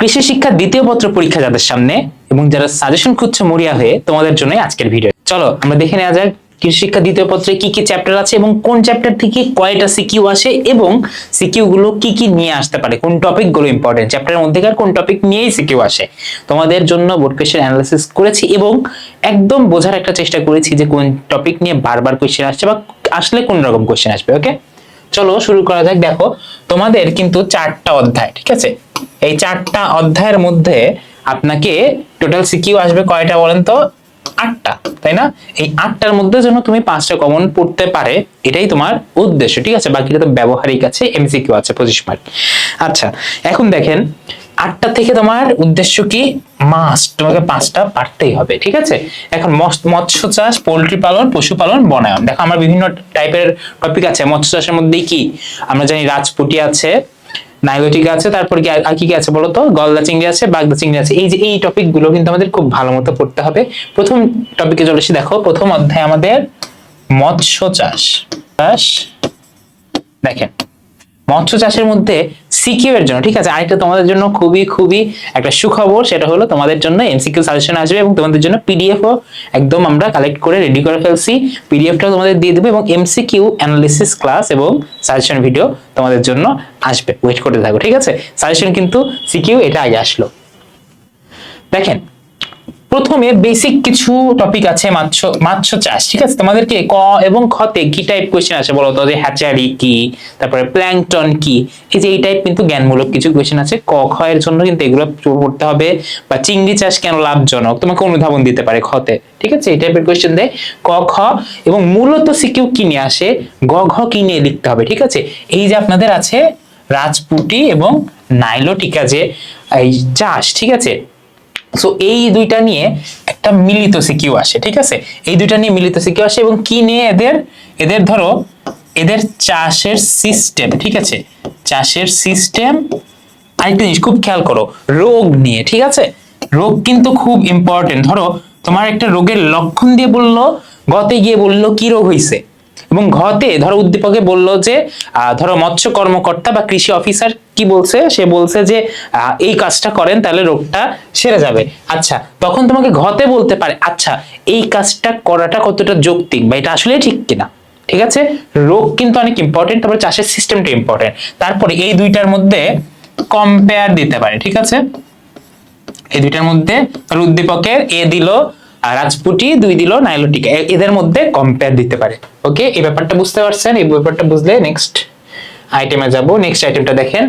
কৃষি শিক্ষা দ্বিতীয় পত্র পরীক্ষা যাদের সামনে এবং যারা সাজেশন খুঁজছে মরিয়া হয়ে, তোমাদের জন্য আজকের ভিডিও চলো, আমরা দেখে নেওয়া যাক কৃষি শিক্ষা দ্বিতীয় পত্রে কি কি চ্যাপ্টার আছে এবং কোন চ্যাপ্টার থেকে কয়টা সিকিউ আসে এবং সিকিউ গুলো কি কি নিয়ে আসতে পারে, কোন টপিকগুলো ইম্পর্টেন্ট চ্যাপ্টারের মধ্যেকার কোন টপিক নিয়েই সিকিউ আসে। তোমাদের জন্য বোর্ড কোয়েশ্চেন অ্যানালাইসিস করেছি এবং একদম বোঝার একটা চেষ্টা করেছি যে কোন টপিক নিয়ে বারবার কোয়েশ্চেন আসছে বা আসলে কোন রকম কোয়েশ্চেন আসবে ওকে চলো শুরু করা যাক। দেখো, তোমাদের কিন্তু চারটা অধ্যায়, ঠিক আছে? এই চারটা অধ্যায়ের মধ্যে আপনাকে টোটাল সিকিউ আসবে কয়টা বলেন তো? আটটা, তাই না? এই আটটার মধ্যে যেন তুমি পাঁচটা কমন পড়তে পারে, এটাই তোমার উদ্দেশ্য, ঠিক আছে? বাকিটা তো ব্যবহারিক আছে এমসিকিউ আছে পঁচিশ মার্ক আচ্ছা এখন দেখেন আটটা থেকে তোমার উদ্দেশ্য কি? মাস তোমাকে পাঁচটা পারতেই হবে, ঠিক আছে? এখন মৎস- মৎস্য চাষ, পোলট্রি পালন পশুপালন বনায়ন। দেখো, আমার বিভিন্ন টাইপের টপিক আছে। মৎস্য চাষের মধ্যেই কি? আমরা জানি রাজপুটি আছে নাইলোটিকা আছে, তারপর কি আর কি কি আছে বলো তো গলদা চিংড়ি আছে, বাগদা চিংড়ি আছে। এই যে, এই টপিকগুলো কিন্তু আমাদের খুব ভালো মতো পড়তে হবে। প্রথম টপিকে চলে এসে দেখো, প্রথম অধ্যায় আমাদের মৎস্য চাষ। চাষ। দেখেন মৎস্য চাষের মধ্যে সিকিউ এর জন্য, ঠিক আছে? আরেকটা তোমাদের জন্য খুবই খুবই একটা সুখবর, সেটা হলো তোমাদের জন্য এমসিকিউ সাজেশন আসবে এবং তোমাদের জন্য পিডিএফ ও একদম আমরা কালেক্ট করে রেডি করে ফেলছি। পিডিএফটাও তোমাদের দিয়ে দেবো এবং এমসিকিউ অ্যানালিসিস ক্লাস এবং সাজেশন ভিডিও তোমাদের জন্য আসবে। ওয়েট করতে থাকো, ঠিক আছে? সাজেশন কিন্তু সিকিউ এটা আগে আসলো। দেখেন প্রথমে বেসিক কিছু টপিক আছে, মাছ মাছ চাষ, ঠিক আছে? তোমাদেরকে ক এবং খতে কি টাইপ কোয়েশ্চেন আছে বলো তো? যে হ্যাচারি কি? তারপরে প্ল্যাংটন কি? এই যে এই টাইপ কিন্তু জ্ঞানমূলক কিছু কোয়েশ্চেন আছে। ক, খ এর জন্য কিন্তু এগুলো পড়তে হবে। বা চিংড়ি চাষ কেন লাভজনক? তোমাকে অনুধাবন দিতে পারে খতে ঠিক আছে? এই টাইপের কোয়েশ্চেন দেয় ক, খ এবং মূলত সিকিউ কি নিয়ে আসে? গ, ঘ কি নিয়ে লিখতে হবে, ঠিক আছে? এই যে আপনাদের আছে রাজপুটি এবং নাইলোটিকা যে, এই চাষ, ঠিক আছে? সো এই দুইটা নিয়ে একটা মিলিত সিকিউ আসে, ঠিক আছে? এই দুইটা নিয়ে মিলিত সিকিউ আসে এবং কি নিয়ে এদের? এদের ধরো, এদের চাষের সিস্টেম ঠিক আছে? চাষের সিস্টেম আরেকটা জিনিস খুব খেয়াল করো, রোগ নিয়ে, ঠিক আছে? রোগ কিন্তু খুব ইম্পর্টেন্ট ধরো, তোমার একটা রোগের লক্ষণ দিয়ে বলল, গতে গিয়ে বলল, কি রোগ হয়েছে এবং ঘতে ধরো উদ্দীপকে বলল যে ধরো মৎস্য কর্মকর্তা বা কৃষি অফিসার কি বলছে? সে বলছে যে এই কাজটা করেন, তাহলে রোগটা সেরে যাবে। আচ্ছা তখন তোমাকে ঘতে বলতে পারে আচ্ছা এই কাজটা করাটা কতটা যৌক্তিক বা এটা আসলে ঠিক কিনা? ঠিক আছে? রোগ কিন্তু অনেক ইম্পর্টেন্ট তারপরে চাষের সিস্টেমটা ইম্পর্টেন্ট তারপরে এই দুইটার মধ্যে কম্পেয়ার দিতে পারে, ঠিক আছে? এই দুইটার মধ্যে উদ্দীপকের এ দিল রাজপুটি দুই দিল নাইলোটিকা। এদের মধ্যে কম্পেয়ার দিতে পারে। ওকে এই ব্যাপারটা বুঝতে পারছেন? এই ব্যাপারটা বুঝলে নেক্সট আইটেমে যাব। নেক্সট আইটেমটা দেখেন।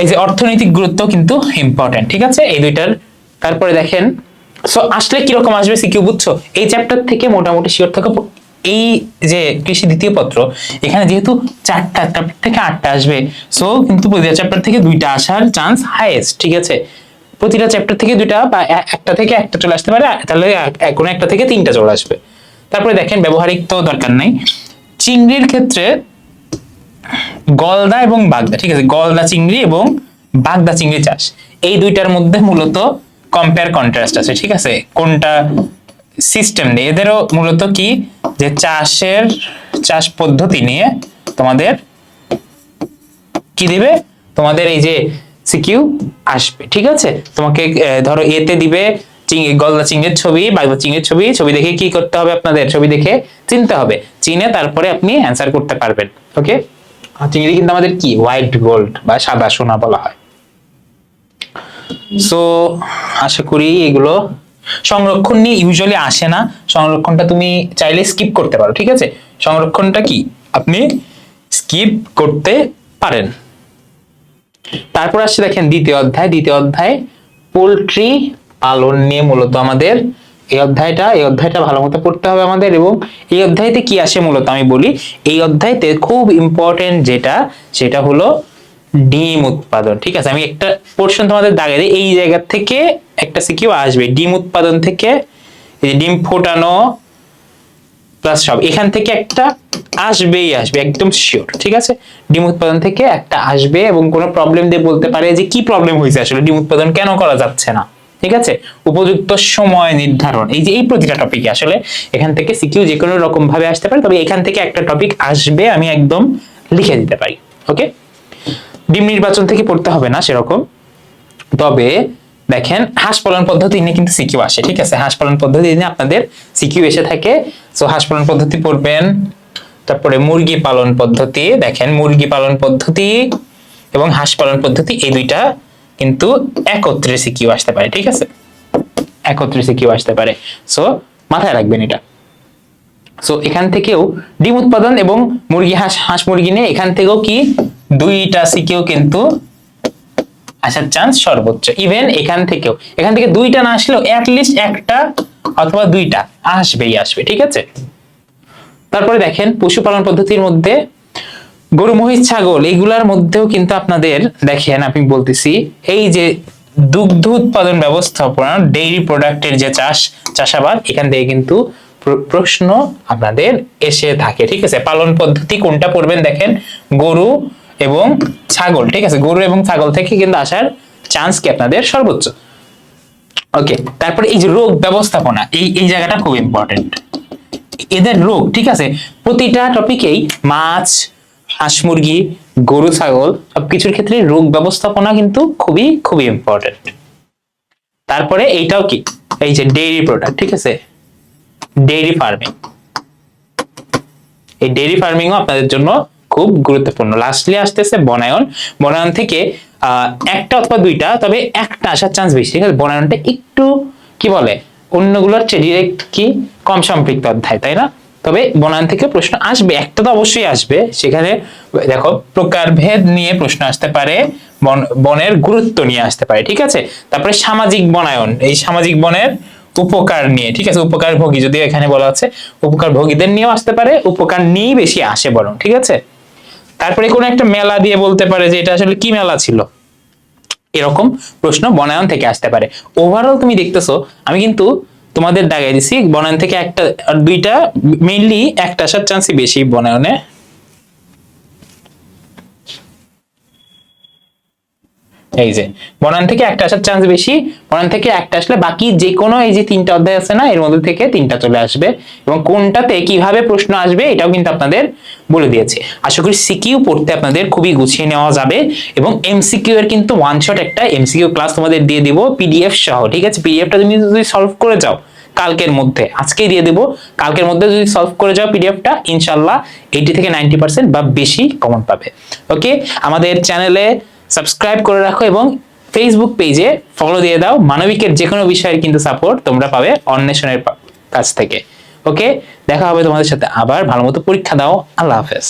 এই যে অর্থনৈতিক গুরুত্ব কিন্তু ইম্পর্টেন্ট ঠিক আছে? এই দুইটার। তারপরে দেখেন সো আসলে কীরকম আসবে সিকিউ বুঝছ? এই চ্যাপ্টার থেকে মোটামুটি শিওর থাকো। এই যে কৃষি দ্বিতীয় পত্র, এখানে যেহেতু চারটা চ্যাপ্টার থেকে আটটা আসবে সো কিন্তু প্রতিটা চ্যাপ্টার থেকে দুইটা আসার চান্স হাইয়েস্ট ঠিক আছে? প্রতিটা চ্যাপ্টার থেকে দুইটা বা একটা থেকে একটা চলে আসতে পারে, তাহলে কোনো একটা থেকে তিনটা চলে আসবে। তারপরে দেখেন, ব্যবহারিক তো দরকার নাই। চিংড়ির ক্ষেত্রে গলদা এবং বাগদা, ঠিক আছে, গলদা চিংড়ি এবং বাগদা চিংড়ি চাষ। এই দুইটার মধ্যে মূলত কম্পেয়ার কন্ট্রাস্ট আছে, ঠিক আছে? কোনটা সিস্টেম নেই? এদেরও মূলত কি? যে চাষের, চাষ পদ্ধতি নিয়ে তোমাদের কি দিবে? তোমাদের এই যে সিকিউ আসবে, ঠিক আছে? তোমাকে ধরো এতে দিবে চিংড়ি গলদা চিংড়ির ছবি, বাগদা চিংড়ির ছবি ছবি দেখে কি করতে হবে আপনাদের? ছবি দেখে চিনতে হবে। চিনে তারপরে আপনি অ্যান্সার করতে পারবেন ওকে চিংড়ি কিন্তু আমাদের কি? হোয়াইট গোল্ড বা সাদা সোনা বলা হয়। সো আশা করি এগুলো সংরক্ষণ নিয়ে ইউজুয়ালি আসে না। সংরক্ষণটা তুমি চাইলে স্কিপ করতে পারো, ঠিক আছে? সংরক্ষণটা কি? আপনি স্কিপ করতে পারেন। তারপর আসছে দেখেন দ্বিতীয় অধ্যায় দ্বিতীয় অধ্যায়, পোলট্রি পালন নিয়ে মূলত আমাদের এই অধ্যায়টা এই অধ্যায়টা ভালো মতো পড়তে হবে আমাদের এবং এই অধ্যায়তে কি আসে মূলত আমি বলি, এই অধ্যায়তে খুব ইম্পর্টেন্ট যেটা, সেটা হলো ডিম উৎপাদন, ঠিক আছে? আমি একটা পোর্শন তোমাদের দাগে দিই, এই জায়গা থেকে একটা সিকিউ আসবে, ডিম উৎপাদন থেকে এই ডিম ফোটানো প্লাস সব। এখান থেকে একটা আসবেই আসবে, একদম শিওর ঠিক আছে? ডিম উৎপাদন থেকে একটা আসবে এবং কোনো প্রবলেম দিয়ে বলতে পারে যে কি প্রবলেম হয়েছে আসলে? ডিম উৎপাদন কেন করা যাচ্ছে না? ঠিক আছে? উপযুক্ত সময় নির্ধারণ। এই যে এই প্রতিটা টপিক আসলে এখান থেকে সিকিউ যে কোনো রকম ভাবে আসতে পারে, তবে এখান থেকে একটা টপিক আসবে আমি একদম লিখে দিতে পারি ওকে ডিম নির্বাচন থেকে পড়তে হবে না সেরকম। তবে দেখেন, হাঁস পালন পদ্ধতি নিয়ে কিন্তু সিকিউ আসে, ঠিক আছে? হাঁস পালন পদ্ধতি নিয়ে আপনাদের সিকিউ এসে থাকে। সো হাঁস পালন পদ্ধতি পড়বেন, তারপরে মুরগি পালন পদ্ধতি, দেখেন, মুরগি পালন পদ্ধতি এবং হাঁস পালন পদ্ধতি, এই দুইটা কিন্তু একত্রে সিকিউ আসতে পারে, ঠিক আছে? একত্রে সিকিউ আসতে পারে। সো মাথায় রাখবেন এটা। সো এখান থেকেও ডিম উৎপাদন এবং মুরগি, হাঁস হাঁস মুরগি নিয়ে এখান থেকেও কি? দুইটা সিকিউ কিন্তু আসার চান্স সর্বোচ্চ। ইভেন এখান থেকেও। এখান থেকে দুইটা না আসলেও লিস্ট একটা অথবা দুইটা আসবেই আসবে, ঠিক আছে? তারপরে দেখেন, পশুপালন পদ্ধতির মধ্যে গরু, মহিষ, ছাগল, এগুলার মধ্যেও কিন্তু আপনাদের, দেখেন আমি বলতেছি, এই যে দুগ্ধ উৎপাদন ব্যবস্থাপনা ডেইরি প্রোডাক্টের যে চাষ, চাষাবাদ, এখান থেকে কিন্তু প্র- প্রশ্ন আপনাদের এসে থাকে, ঠিক আছে? পালন পদ্ধতি কোনটা পড়বেন দেখেন? গরু এবং ছাগল, ঠিক আছে? গরু এবং ছাগল থেকে কিন্তু আসার চান্স কি আপনাদের? সর্বোচ্চ। ওকে তারপরে এই যে রোগ ব্যবস্থাপনা, এই এই জায়গাটা খুব ইম্পর্টেন্ট এদের রোগ, ঠিক আছে? প্রতিটা টপিকেই মাছ, হাঁস মুরগি, গরু, ছাগল, সবকিছুর ক্ষেত্রে রোগ ব্যবস্থাপনা কিন্তু খুবই খুবই ইম্পর্টেন্ট তারপরে এইটাও কি? এই যে ডেইরি প্রোডাক্ট ঠিক আছে? ডেইরি ফার্মিং এই ডেইরি ফার্মিংও আপনাদের জন্য খুব গুরুত্বপূর্ণ। লাস্টলি আসতেছে বনায়ন। বনায়ন থেকে একটা অথবা দুইটা, তবে একটা আসার চান্স বেশি। ঠিক আছে? বনায়নটা একটু, কি বলে, অন্যগুলোর চেয়ে ডিরেক্ট কি? কম সম্পৃক্ত অধ্যায়, তাই না? তবে বনায়ন থেকে প্রশ্ন আসবে, একটা তো অবশ্যই আসবে। সেখানে, দেখো, প্রকারভেদ নিয়ে প্রশ্ন আসতে পারে, বন, বনের গুরুত্ব নিয়ে আসতে পারে, ঠিক আছে? তারপরে সামাজিক বনায়ন, এই সামাজিক বনের উপকার নিয়ে, ঠিক আছে? উপকার ভোগী যদিও এখানে বলা আছে উপকার ভোগীদের নিয়েও আসতে পারে, উপকার নিয়েই বেশি আসে বরং, ঠিক আছে? তারপরে কোনো একটা মেলা দিয়ে বলতে পারে যে এটা আসলে কি মেলা ছিল? এরকম প্রশ্ন বনায়ন থেকে আসতে পারে। ওভারঅল তুমি দেখতেছো, আমি কিন্তু তোমাদের দাগাই দিছি, বনায়ন থেকে একটা, দুইটা মেইনলি একটা আসার চান্সই বেশি বনায়নে এই যে বনায়ন থেকে একটা আসার চান্স বেশি বনায়ন থেকে একটা আসলে বাকি যে কোনো এই যে তিনটা অধ্যায় আছে না, এর মধ্যে থেকে তিনটা চলে আসবে এবং কোনটাতে কীভাবে প্রশ্ন আসবে এটাও কিন্তু আপনাদের বলে দিয়েছে। আশা করি সিকিউ পড়তে আপনাদের খুবই গুছিয়ে নেওয়া যাবে এবং এমসিকিউ এর কিন্তু ওয়ান শট একটা এমসিকিউ ক্লাস তোমাদের দিয়ে দিব পিডিএফ সহ, ঠিক আছে? পিডিএফটা তুমি যদি সলভ করে যাও কালকের মধ্যে, আজকেই দিয়ে দেবো, কালকের মধ্যে যদি সলভ করে যাও পিডিএফটা ইনশাল্লাহ এইটি থেকে নাইনটি পার্সেন্ট বা বেশি কমন পাবে। ওকে আমাদের চ্যানেলে সাবস্ক্রাইব করে রাখো এবং ফেসবুক পেজে ফলো দিয়ে দাও মানবিকের যে কোনো বিষয়ের কিন্তু সাপোর্ট তোমরা পাবে অন্বেষণের কাছ থেকে। ওকে দেখা হবে তোমাদের সাথে আবার ভালো মতো পরীক্ষা দাও। আল্লাহ হাফেজ।